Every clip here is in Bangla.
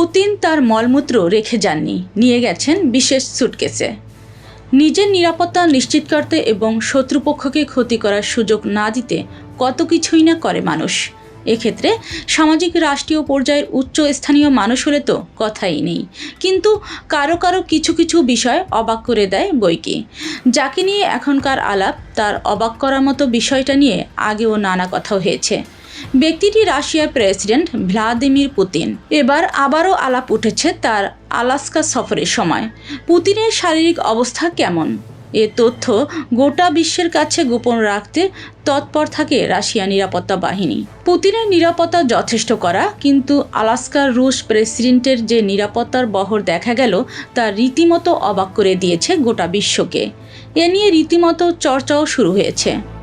পুতিন তার মলমূত্র রেখে যাননি, নিয়ে গেছেন বিশেষ সুটকেসে নিজের নিরাপত্তা নিশ্চিত করতে এবং শত্রুপক্ষকে ক্ষতি করার সুযোগ না দিতে কত কিছুই না করে মানুষ। এক্ষেত্রে সামাজিক রাষ্ট্রীয় পর্যায়ের উচ্চ স্থানীয় মানুষ হলে তো কথাই নেই। কিন্তু কারও কারও কিছু কিছু বিষয় অবাক করে দেয় বইকি। যাকে নিয়ে এখনকার আলাপ, তার অবাক করার মতো বিষয়টা নিয়ে আগেও নানা কথা হয়েছে। ব্যক্তিটি রাশিয়ার প্রেসিডেন্ট ভ্লাদিমির পুতিন। এবার আবারও আলাপ উঠেছে তার আলাস্কা সফরের সময়। পুতিনের শারীরিক অবস্থা কেমন? এ তথ্য গোটা বিশ্বের কাছে গোপন রাখতে তৎপর থাকে রাশিয়া নিরাপত্তা বাহিনী। পুতিনের নিরাপত্তা যথেষ্ট করা, কিন্তু আলাস্কার রুশ প্রেসিডেন্টের যে নিরাপত্তার বহর দেখা গেল, তা রীতিমতো অবাক করে দিয়েছে গোটা বিশ্বকে। এ নিয়ে রীতিমতো চর্চাও শুরু হয়েছে।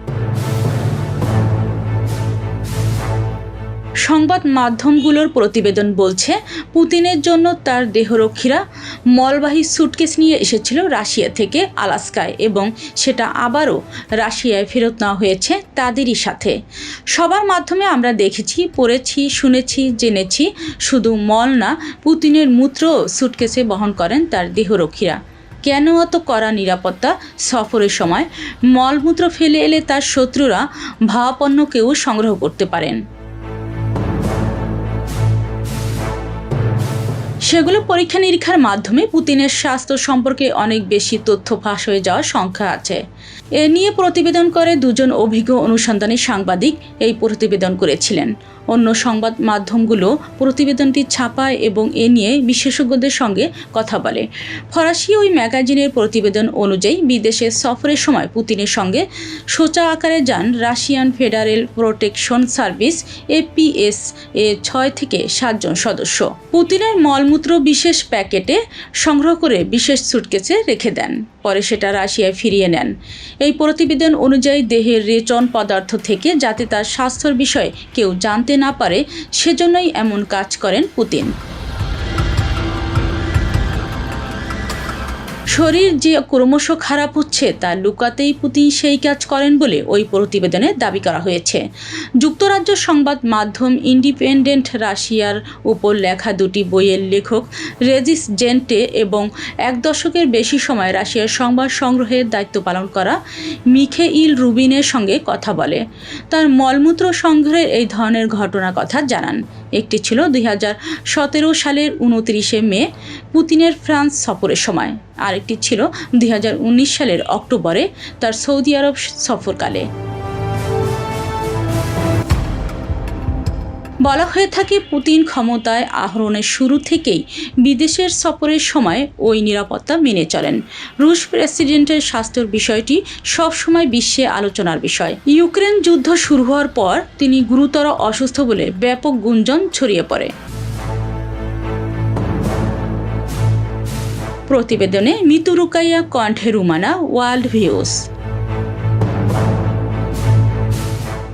সংবাদ মাধ্যমগুলোর প্রতিবেদন বলছে, পুতিনের জন্য তার দেহরক্ষীরা মলবাহী সুটকেস নিয়ে এসেছিল রাশিয়া থেকে আলাস্কায় এবং সেটা আবারও রাশিয়ায় ফেরত নেওয়া হয়েছে তাদেরই সাথে। সবার মাধ্যমে আমরা দেখেছি, পড়েছি, শুনেছি, জেনেছি, শুধু মল না, পুতিনের মূত্র সুটকেসে বহন করেন তার দেহরক্ষীরা। কেন অত কড়া নিরাপত্তা? সফরের সময় মলমূত্র ফেলে এলে তার শত্রুরা ভাবাপন্নকেও সংগ্রহ করতে পারেন। সেগুলো পরীক্ষা নিরীক্ষার মাধ্যমে পুতিনের স্বাস্থ্য সম্পর্কে অনেক বেশি তথ্য ফাঁস হয়ে যাওয়ার সংখ্যা আছে। এ নিয়ে প্রতিবেদন করে দুজন অভিজ্ঞ অনুসন্ধানী সাংবাদিক এই প্রতিবেদন করেছিলেন। অন্য সংবাদ মাধ্যমগুলো প্রতিবেদনটি ছাপায় এবং এ নিয়ে বিশেষজ্ঞদের সঙ্গে কথা বলে। ফরাসি ওই ম্যাগাজিনের প্রতিবেদন অনুযায়ী বিদেশে সফরের সময় পুতিনের সঙ্গে সোচা আকারে যান Russian federal protection service FPS এ ছয় থেকে সাতজন সদস্য। পুতিনের মলমূত্র বিশেষ প্যাকেটে সংগ্রহ করে বিশেষ সুটকেসে রেখে দেন। পরে সেটা রাশিয়ায় ফিরিয়ে নেন। এই প্রতিবেদন অনুযায়ী দেহের রেচন পদার্থ থেকে যাতে তার স্বাস্থ্যের বিষয়ে কেউ জানতে না পারে সেজন্যই এমন কাজ করেন পুতিন। শরীর যে ক্রমশ খারাপ হচ্ছে, তা লুকাতেই পুতিন সেই কাজ করেন বলে ওই প্রতিবেদনে দাবি করা হয়েছে। যুক্তরাজ্য সংবাদ মাধ্যম ইন্ডিপেন্ডেন্ট রাশিয়ার উপর লেখা দুটি বইয়ের লেখক রেজিস জেন্টে এবং এক দশকের বেশি সময় রাশিয়ার সংবাদ সংগ্রহের দায়িত্ব পালন করা মিখেইল রুবিনের সঙ্গে কথা বলে। তার মলমূত্র সংগ্রহের এই ধরনের ঘটনার কথা জানান। একটি ছিল দুই হাজার সতেরো সালের উনত্রিশে মে, পুতিনের ফ্রান্স সফরের সময়। আরেকটি ছিল দু হাজার উনিশ সালের অক্টোবরে, তার সৌদি আরব সফরকালে। বলা হয়ে থাকে, পুতিন ক্ষমতায় আহরণের শুরু থেকেই বিদেশের সফরের সময় ওই নিরাপত্তা মেনে চলেন। রুশ প্রেসিডেন্টের স্বাস্থ্যের বিষয়টি সবসময় বিশ্বে আলোচনার বিষয়। ইউক্রেন যুদ্ধ শুরু হওয়ার পর তিনি গুরুতর অসুস্থ বলে ব্যাপক গুঞ্জন ছড়িয়ে পড়ে। প্রতিবেদনে মিতু রুকাইয়া কণ্ঠে রুমানা ওয়ার্ল্ড ভিউজ